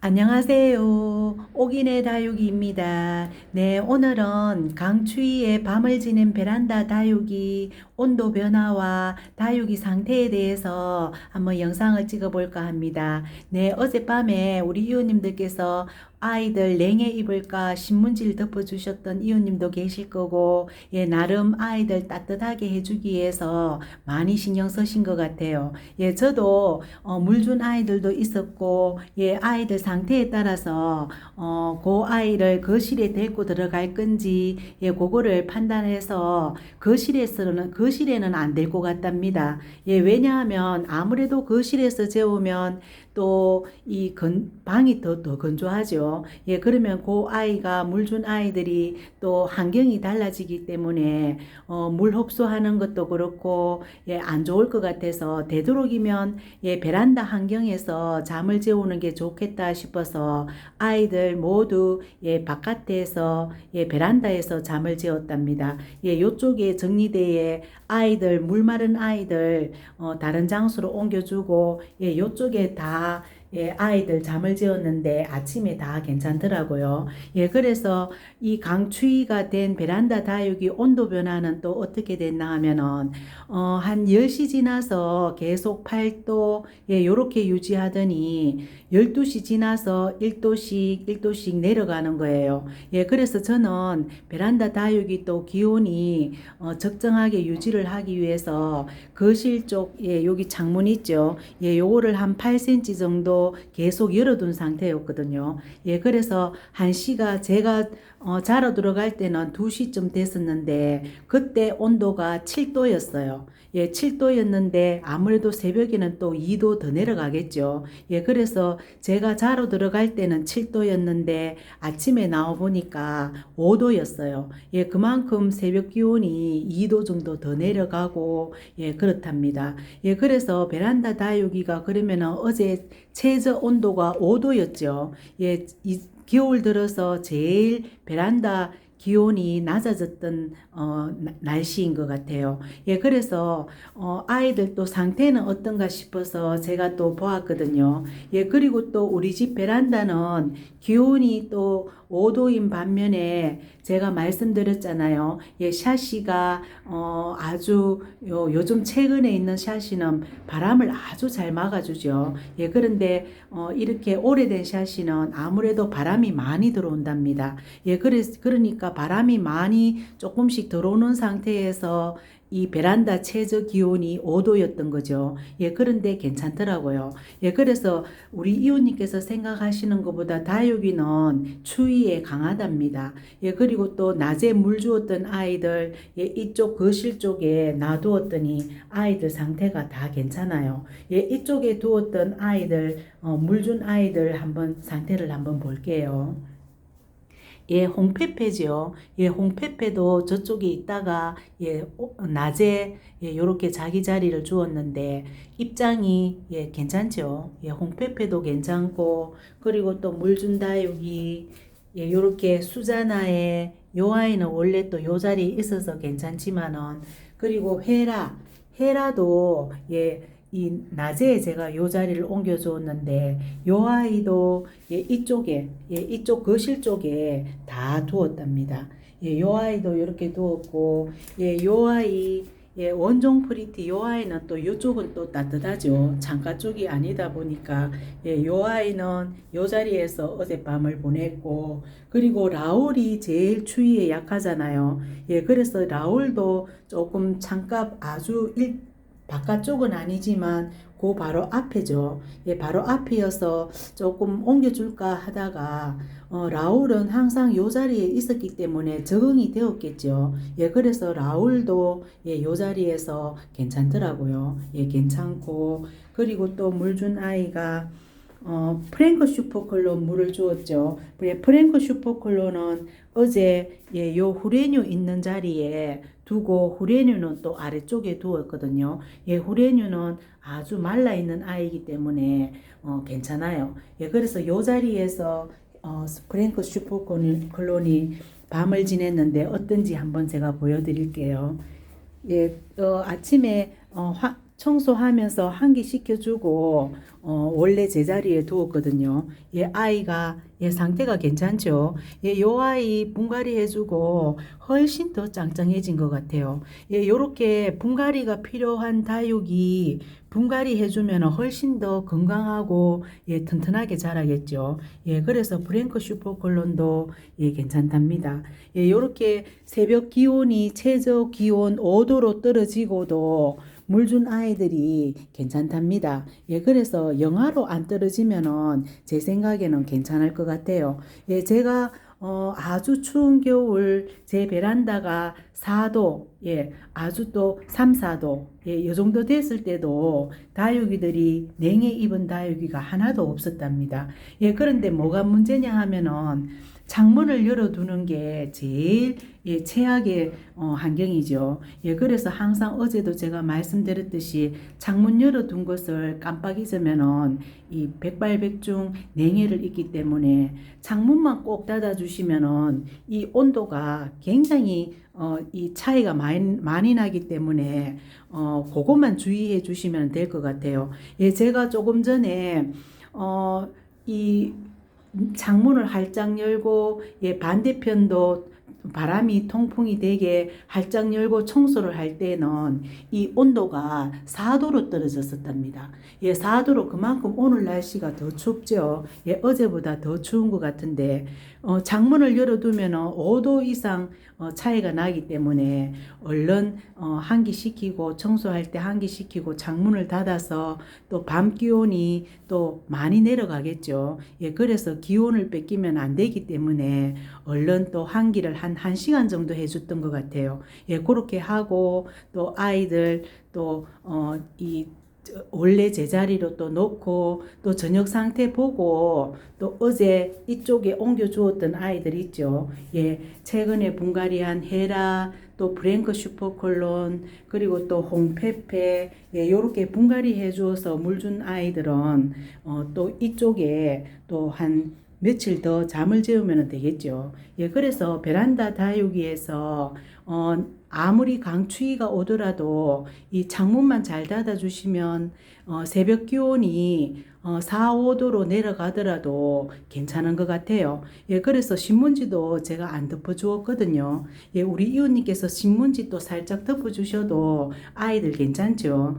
안녕하세요. 옥인의 다육이입니다. 네, 오늘은 강추위에 밤을 지낸 베란다 다육이 온도 변화와 다육이 상태에 대해서 한번 영상을 찍어 볼까 합니다. 네, 어젯밤에 우리 이웃님들께서 아이들 냉해 입을까 신문지를 덮어주셨던 이웃님도 계실 거고, 예, 나름 아이들 따뜻하게 해주기 위해서 많이 신경 쓰신 것 같아요. 예, 저도 어, 물준 아이들도 있었고, 예, 아이들 상태에 따라서 어, 그 아이를 거실에 데리고 들어갈 건지, 예, 그거를 판단해서 거실에서는 거실에는 안 될 것 같답니다. 예, 왜냐하면 아무래도 거실에서 재우면 또 이 방이 더, 더 건조하죠. 예, 그러면 그 아이가 물 준 아이들이 또 환경이 달라지기 때문에 어, 물 흡수하는 것도 그렇고 예, 안 좋을 것 같아서 되도록이면 예, 베란다 환경에서 잠을 재우는 게 좋겠다 싶어서 아이들 모두 예, 바깥에서 예, 베란다에서 잠을 재웠답니다. 예, 요쪽에 정리대에 아이들 물 마른 아이들 어, 다른 장소로 옮겨주고 예, 요쪽에 다し。 예, 아이들 잠을 재웠는데 아침에 다 괜찮더라고요. 예, 그래서 이 강추위가 된 베란다 다육이 온도 변화는 또 어떻게 됐나 하면은, 어, 한 10시 지나서 계속 8도, 예, 요렇게 유지하더니 12시 지나서 1도씩, 1도씩 내려가는 거예요. 예, 그래서 저는 베란다 다육이 또 기온이 어, 적정하게 유지를 하기 위해서 거실 쪽, 예, 여기 창문 있죠. 예, 요거를 한 8cm 정도 계속 열어둔 상태였거든요. 예, 그래서 한시가 제가 어, 자러 들어갈 때는 2시쯤 됐었는데 그때 온도가 7도였어요. 예, 7도였는데 아무래도 새벽에는 또 2도 더 내려가겠죠. 예, 그래서 제가 자러 들어갈 때는 7도였는데 아침에 나와 보니까 5도였어요. 예, 그만큼 새벽 기온이 2도 정도 더 내려가고 예, 그렇답니다. 예, 그래서 베란다 다육이가 그러면은 어제 최저 온도가 5도였죠. 예, 이, 겨울 들어서 제일 베란다 기온이 낮아졌던 어, 날씨인 것 같아요. 예, 그래서 어, 아이들 또 상태는 어떤가 싶어서 제가 또 보았거든요. 예, 그리고 또 우리 집 베란다는 기온이 또 5도인 반면에 제가 말씀드렸잖아요. 예, 샤시가 어, 아주 요, 요즘 최근에 있는 샤시는 바람을 아주 잘 막아주죠. 예, 그런데 어, 이렇게 오래된 샤시는 아무래도 바람이 많이 들어온답니다. 예, 그래, 그러니까 바람이 많이 조금씩 들어오는 상태에서 이 베란다 최저 기온이 5도였던 거죠. 예, 그런데 괜찮더라고요. 예, 그래서 우리 이웃님께서 생각하시는 것보다 다육이는 추위에 강하답니다. 예, 그리고 또 낮에 물 주었던 아이들, 예, 이쪽 거실 쪽에 놔두었더니 아이들 상태가 다 괜찮아요. 예, 이쪽에 두었던 아이들, 어, 물 준 아이들 한번 상태를 한번 볼게요. 예, 홍페페죠. 예, 홍페페도 저쪽에 있다가 예, 낮에 예, 요렇게 자기 자리를 주었는데 입장이 예, 괜찮죠. 예, 홍페페도 괜찮고 그리고 또 물 준다육이 예, 요렇게 수자나에 요 아이는 원래 또 요 자리에 있어서 괜찮지만은 그리고 헤라 헤라도 예, 이 낮에 제가 요 자리를 옮겨 주었는데 요 아이도 예, 이쪽에 예, 이쪽 거실 쪽에 다 두었답니다. 예, 요 아이도 이렇게 두었고 예, 요 아이 예, 원종 프리티 요 아이는 또 요쪽은 또 따뜻하죠. 창가 쪽이 아니다 보니까 예, 요 아이는 요 자리에서 어젯밤을 보냈고 그리고 라울이 제일 추위에 약하잖아요. 예, 그래서 라울도 조금 창가 아주 일, 바깥쪽은 아니지만 그 바로 앞에죠. 예, 바로 앞이어서 조금 옮겨줄까 하다가 어, 라울은 항상 요 자리에 있었기 때문에 적응이 되었겠죠. 예, 그래서 라울도 예, 요 자리에서 괜찮더라고요. 예, 괜찮고 그리고 또 물 준 아이가 어, 프랭크 슈퍼클로 물을 주었죠. 프랭크 슈퍼클로는 어제 예, 요 후레뉴 있는 자리에 두고 후레뉴는 또 아래쪽에 두었거든요. 예, 후레뉴는 아주 말라 있는 아이기 때문에 어, 괜찮아요. 예, 그래서 요 자리에서 어, 프랭크 슈퍼클론이 밤을 지냈는데 어떤지 한번 제가 보여드릴게요. 예, 어, 아침에 어, 화, 청소하면서 환기 시켜주고 어, 원래 제자리에 두었거든요. 얘 아이가 얘 상태가 괜찮죠. 얘요 아이 분갈이 해주고 훨씬 더 짱짱해진 것 같아요. 예, 요렇게 분갈이가 필요한 다육이 분갈이 해주면 훨씬 더 건강하고 예, 튼튼하게 자라겠죠. 예, 그래서 브랭크 슈퍼콜론도 예, 괜찮답니다. 예, 요렇게 새벽 기온이 최저 기온 5도로 떨어지고도 물 준 아이들이 괜찮답니다. 예, 그래서 영하로 안 떨어지면은 제 생각에는 괜찮을 것 같아요. 예, 제가 어, 아주 추운 겨울 제 베란다가 4도, 예, 아주 또 3, 4도, 예, 이 정도 됐을 때도 다육이들이 냉해 입은 다육이가 하나도 없었답니다. 예, 그런데 뭐가 문제냐 하면은 창문을 열어두는 게 제일 예, 최악의 어, 환경이죠. 예, 그래서 항상 어제도 제가 말씀드렸듯이 창문 열어둔 것을 깜빡 잊으면은 이 백발백중 냉해를 입기 때문에 창문만 꼭 닫아주시면은 이 온도가 굉장히 어, 이 차이가 많이, 많이 나기 때문에 어, 그것만 주의해 주시면 될 것 같아요. 예, 제가 조금 전에 어, 이 창문을 활짝 열고 예 반대편도 바람이 통풍이 되게 활짝 열고 청소를 할 때는 이 온도가 4도로 떨어졌었답니다. 예, 4도로 그만큼 오늘 날씨가 더 춥죠. 예, 어제보다 더 추운 것 같은데 어, 창문을 열어두면 5도 이상 어, 차이가 나기 때문에 얼른 어, 환기시키고 청소할 때 환기시키고 창문을 닫아서 또 밤 기온이 또 많이 내려가겠죠. 예, 그래서 기온을 뺏기면 안 되기 때문에 얼른 또 환기를 한 1시간 정도 해줬던 것 같아요. 예, 그렇게 하고 또 아이들 또, 어, 이 원래 제자리로 또 놓고 또 저녁 상태 보고 또 어제 이쪽에 옮겨 주었던 아이들 있죠. 예, 최근에 분갈이한 헤라 또 브랭크 슈퍼콜론 그리고 또 홍페페 예, 요렇게 분갈이 해 주어서 물 준 아이들은 어, 또 이쪽에 또한 며칠 더 잠을 재우면 되겠죠. 예, 그래서 베란다 다육이에서 어, 아무리 강추위가 오더라도 이 창문만 잘 닫아주시면 어, 새벽 기온이 어, 4, 5도로 내려가더라도 괜찮은 것 같아요. 예, 그래서 신문지도 제가 안 덮어주었거든요. 예, 우리 이웃님께서 신문지 또 살짝 덮어주셔도 아이들 괜찮죠.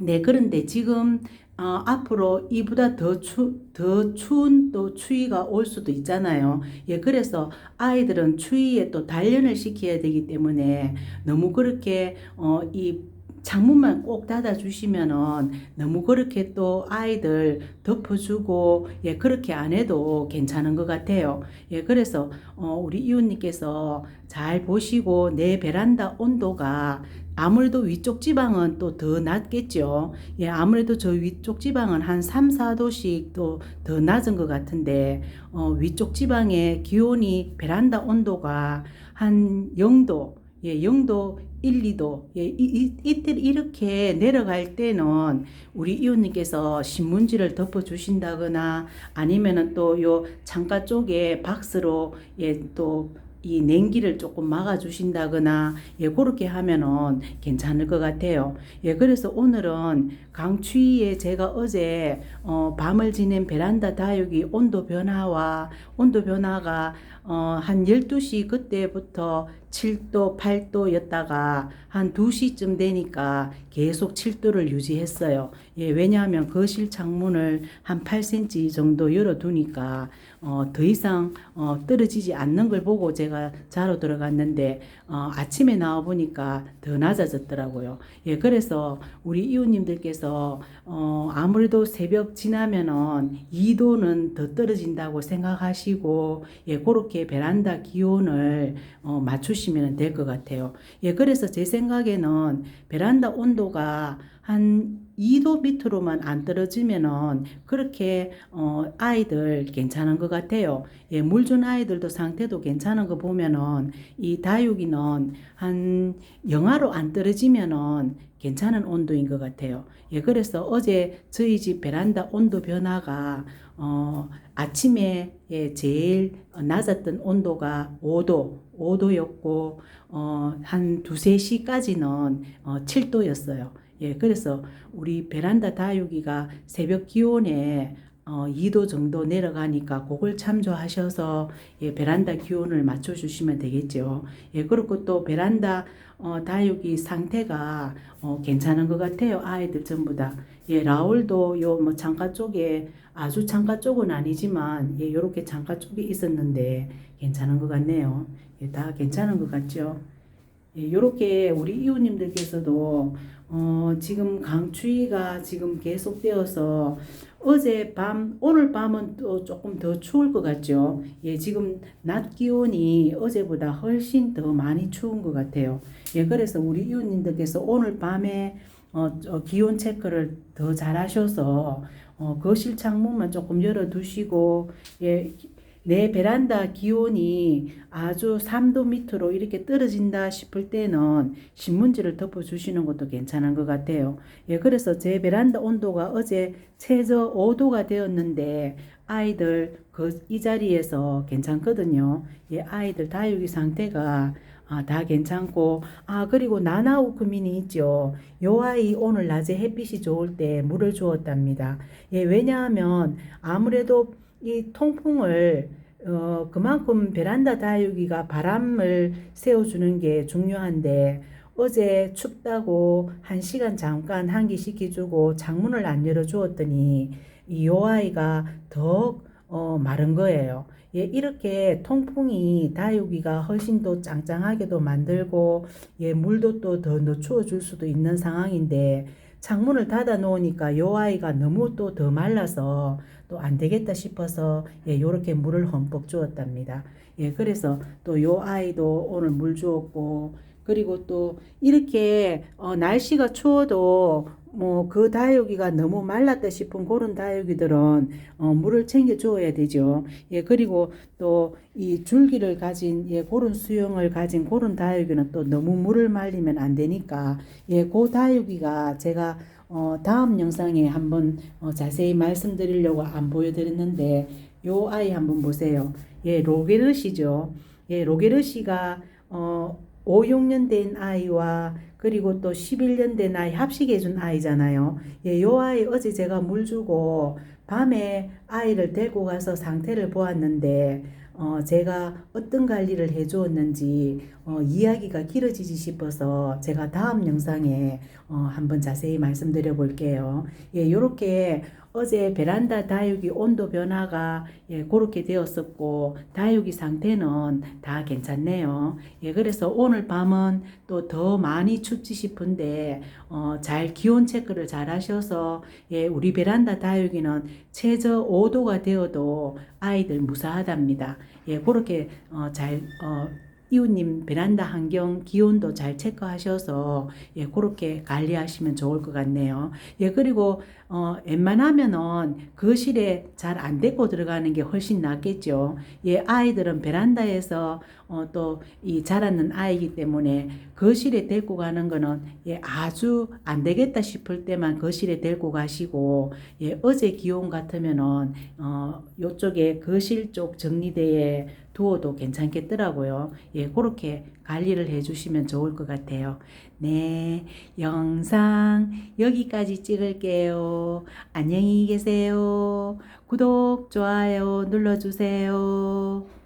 네, 그런데 지금 어, 앞으로 이보다 더 추, 더 추운 또 추위가 올 수도 있잖아요. 예, 그래서 아이들은 추위에 또 단련을 시켜야 되기 때문에 너무 그렇게, 어, 이 창문만 꼭 닫아주시면은 너무 그렇게 또 아이들 덮어주고, 예, 그렇게 안 해도 괜찮은 것 같아요. 예, 그래서, 어, 우리 이웃님께서 잘 보시고 내 베란다 온도가 아무래도 위쪽 지방은 또 더 낮겠죠. 예, 아무래도 저 위쪽 지방은 한 3, 4도씩 또 더 낮은 것 같은데, 어, 위쪽 지방의 기온이 베란다 온도가 한 0도, 예, 0도, 1, 2도, 예, 이, 이, 이때 이렇게 내려갈 때는 우리 이웃님께서 신문지를 덮어 주신다거나 아니면은 또 요 창가 쪽에 박스로 예, 또 이 냉기를 조금 막아 주신다거나 예 그렇게 하면은 괜찮을 것 같아요. 예 그래서 오늘은 강추위에 제가 어제 어 밤을 지낸 베란다 다육이 온도 변화와 온도 변화가 어 한 12시 그때부터 7도, 8도였다가 한 2시쯤 되니까 계속 7도를 유지했어요. 예, 왜냐하면 거실 창문을 한 8cm 정도 열어두니까 어, 더 이상 어, 떨어지지 않는 걸 보고 제가 자러 들어갔는데 어, 아침에 나와 보니까 더 낮아졌더라고요. 예, 그래서 우리 이웃님들께서 어, 아무래도 새벽 지나면은 2도는 더 떨어진다고 생각하시고 예, 그렇게 베란다 기온을 어, 맞추시면 될 것 같아요. 예, 그래서 제 생각에는 베란다 온도가 한 2도 밑으로만 안 떨어지면은 그렇게 어 아이들 괜찮은 것 같아요. 예, 물 준 아이들도 상태도 괜찮은 거 보면은 이 다육이는 한 영하로 안 떨어지면은 괜찮은 온도인 것 같아요. 예, 그래서 어제 저희 집 베란다 온도 변화가 어 아침에 예, 제일 낮았던 온도가 5도, 5도였고 어 한 두세 시까지는 어 7도였어요. 예, 그래서 우리 베란다 다육이가 새벽 기온에 어, 2도 정도 내려가니까 그걸 참조하셔서 예, 베란다 기온을 맞춰주시면 되겠죠. 예, 그리고 또 베란다 어, 다육이 상태가 어, 괜찮은 것 같아요. 아이들 전부 다. 예, 라울도 요 뭐 창가 쪽에 아주 창가 쪽은 아니지만 예, 요렇게 창가 쪽에 있었는데 괜찮은 것 같네요. 예, 다 괜찮은 것 같죠. 예, 요렇게 우리 이웃님들께서도 어, 지금 강추위가 지금 계속되어서 어제 밤, 오늘 밤은 또 조금 더 추울 것 같죠. 예, 지금 낮 기온이 어제보다 훨씬 더 많이 추운 것 같아요. 예, 그래서 우리 이웃님들께서 오늘 밤에 어, 저 기온 체크를 더 잘 하셔서 어, 거실 창문만 조금 열어 두시고 예, 내 베란다 기온이 아주 3도 밑으로 이렇게 떨어진다 싶을 때는 신문지를 덮어 주시는 것도 괜찮은 것 같아요. 예, 그래서 제 베란다 온도가 어제 최저 5도가 되었는데 아이들 그 이 자리에서 괜찮거든요. 예, 아이들 다육이 상태가 아, 다 괜찮고 아 그리고 나나우크민이 있죠. 요 아이 오늘 낮에 햇빛이 좋을 때 물을 주었답니다. 예, 왜냐하면 아무래도 이 통풍을 어, 그만큼 베란다 다육이가 바람을 세워주는 게 중요한데 어제 춥다고 한 시간 잠깐 환기시켜주고 창문을 안 열어주었더니 이 요 아이가 더 어, 마른 거예요. 예, 이렇게 통풍이 다육이가 훨씬 더 짱짱하게도 만들고 예, 물도 또더 늦추어 줄 수도 있는 상황인데 창문을 닫아 놓으니까 요 아이가 너무 또 더 말라서 또 안 되겠다 싶어서 예, 요렇게 물을 흠뻑 주었답니다. 예, 그래서 또 요 아이도 오늘 물 주었고 그리고 또 이렇게 어, 날씨가 추워도 뭐 그 다육이가 너무 말랐다 싶은 그런 다육이들은 어, 물을 챙겨 주어야 되죠. 예, 그리고 또 이 줄기를 가진 예, 그런 수영을 가진 그런 다육이는 또 너무 물을 말리면 안 되니까 예, 그 다육이가 제가 어, 다음 영상에 한번 어, 자세히 말씀드리려고 안 보여드렸는데 요 아이 한번 보세요. 예, 로게르시죠. 예, 로게르시가 어, 5, 6년 된 아이와 그리고 또 11년 된 아이 합식해준 아이잖아요. 예, 요 아이 어제 제가 물 주고 밤에 아이를 데리고 가서 상태를 보았는데 어, 제가 어떤 관리를 해주었는지 어, 이야기가 길어지지 싶어서 제가 다음 영상에 어, 한번 자세히 말씀드려 볼게요. 예, 요렇게 어제 베란다 다육이 온도 변화가 예, 그렇게 되었었고 다육이 상태는 다 괜찮네요. 예, 그래서 오늘 밤은 또 더 많이 춥지 싶은데 어, 잘 기온 체크를 잘 하셔서 예, 우리 베란다 다육이는 최저 5도가 되어도 아이들 무사하답니다. 예, 그렇게 어, 잘 어, 이웃님 베란다 환경 기온도 잘 체크하셔서 예, 그렇게 관리하시면 좋을 것 같네요. 예, 그리고 어, 웬만하면은 거실에 잘 안 데리고 들어가는 게 훨씬 낫겠죠. 예, 아이들은 베란다에서 어, 또 이 자라는 아이기 때문에 거실에 데리고 가는 거는 예, 아주 안 되겠다 싶을 때만 거실에 데리고 가시고 예, 어제 기온 같으면은 어, 요쪽에 거실 쪽 정리대에 두어도 괜찮겠더라고요. 예, 그렇게 관리를 해주시면 좋을 것 같아요. 네, 영상 여기까지 찍을게요. 안녕히 계세요. 구독, 좋아요 눌러주세요.